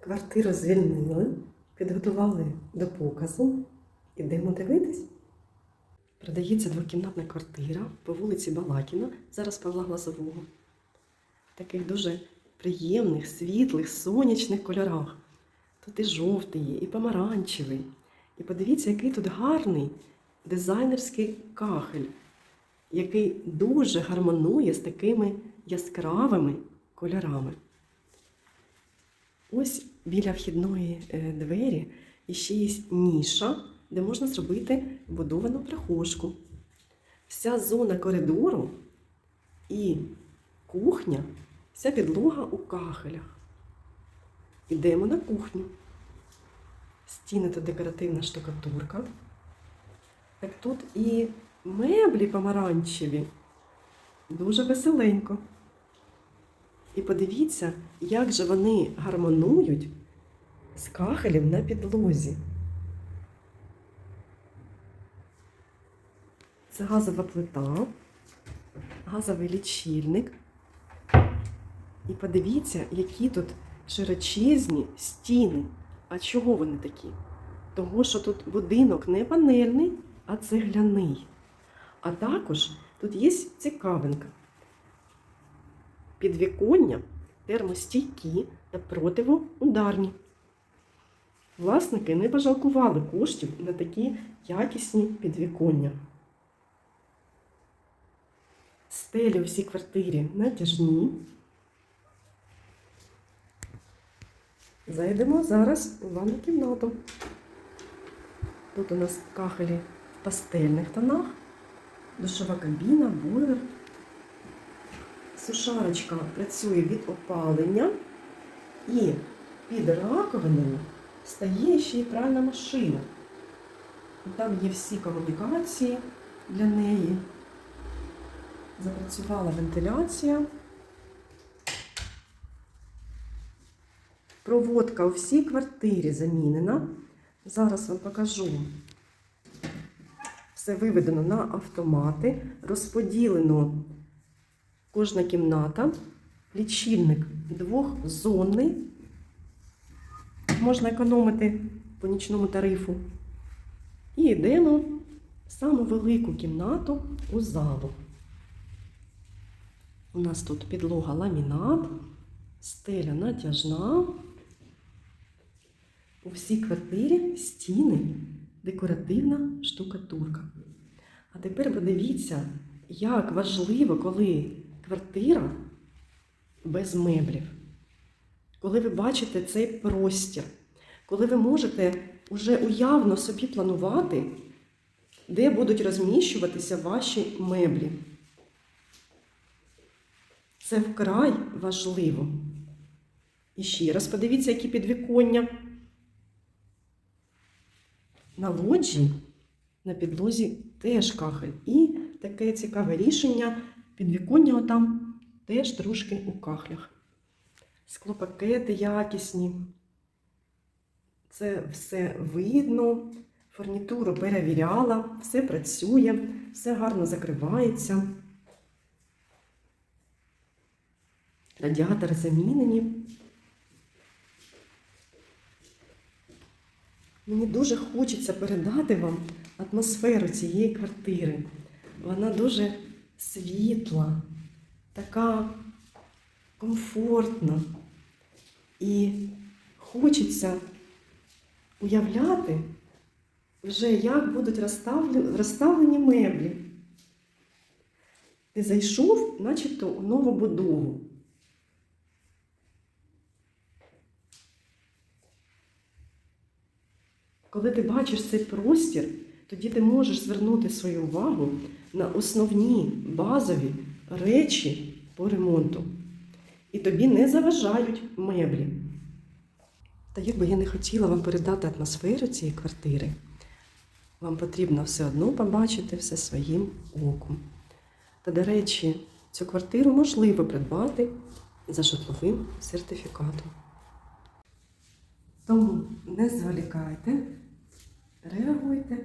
Квартиру звільнили, підготували до показу. Ідемо дивитись. Продається двокімнатна квартира по вулиці Балакіна, зараз Павла Глазового. В таких дуже приємних, світлих, сонячних кольорах. Тут і жовтий і помаранчевий. І подивіться, який тут гарний дизайнерський кахель, який дуже гармонує з такими яскравими кольорами. Ось біля вхідної е, двері іще є ніша, де можна зробити будовану прихожку. Вся зона коридору і кухня, вся підлога у кахелях. Ідемо на кухню. Стіни та декоративна штукатурка. Так тут і меблі помаранчеві. Дуже веселенько. І подивіться, як же вони гармонують з кахелем на підлозі. Це газова плита, газовий лічильник. І подивіться, які тут широчезні стіни. А чого вони такі? Того, що тут будинок не панельний, а цегляний. А також тут є цікавинка. Підвіконня термостійкі та противоударні. Власники не пожалкували коштів на такі якісні підвіконня. Стелі у всій квартирі натяжні. Зайдемо зараз у ванну кімнату. Тут у нас кахелі в пастельних тонах, душова кабіна, бойлер. Сушарочка працює від опалення і під раковиною стає ще й пральна машина. Там є всі комунікації для неї. Запрацювала вентиляція. Проводка у всій квартирі замінена. Зараз вам покажу. Все виведено на автомати, розподілено кожна кімната, лічильник двохзонний. Можна економити по нічному тарифу. І йдемо в саму велику кімнату у залу. У нас тут підлога ламінат, стеля натяжна. У всій квартирі стіни декоративна штукатурка. А тепер подивіться, як важливо, коли квартира без меблів. Коли ви бачите цей простір, коли ви можете уже уявно собі планувати, де будуть розміщуватися ваші меблі. Це вкрай важливо. І ще раз подивіться, які підвіконня. На лоджії, на підлозі теж кахель. І таке цікаве рішення. Підвіконня отам теж трошки у кахлях. Склопакети якісні. Це все видно. Фурнітуру перевіряла, все працює, все гарно закривається. Радіатори замінені. Мені дуже хочеться передати вам атмосферу цієї квартири. Вона дуже світла, така комфортна. І хочеться уявляти вже, як будуть розставлені, меблі. Ти зайшов, начебто, у нову будову. Коли ти бачиш цей простір, тоді ти можеш звернути свою увагу на основні базові речі по ремонту. І тобі не заважають меблі. Та як би я не хотіла вам передати атмосферу цієї квартири, вам потрібно все одно побачити все своїм оком. Та, до речі, цю квартиру можливо придбати за житловим сертифікатом. Тому не зволікайте, реагуйте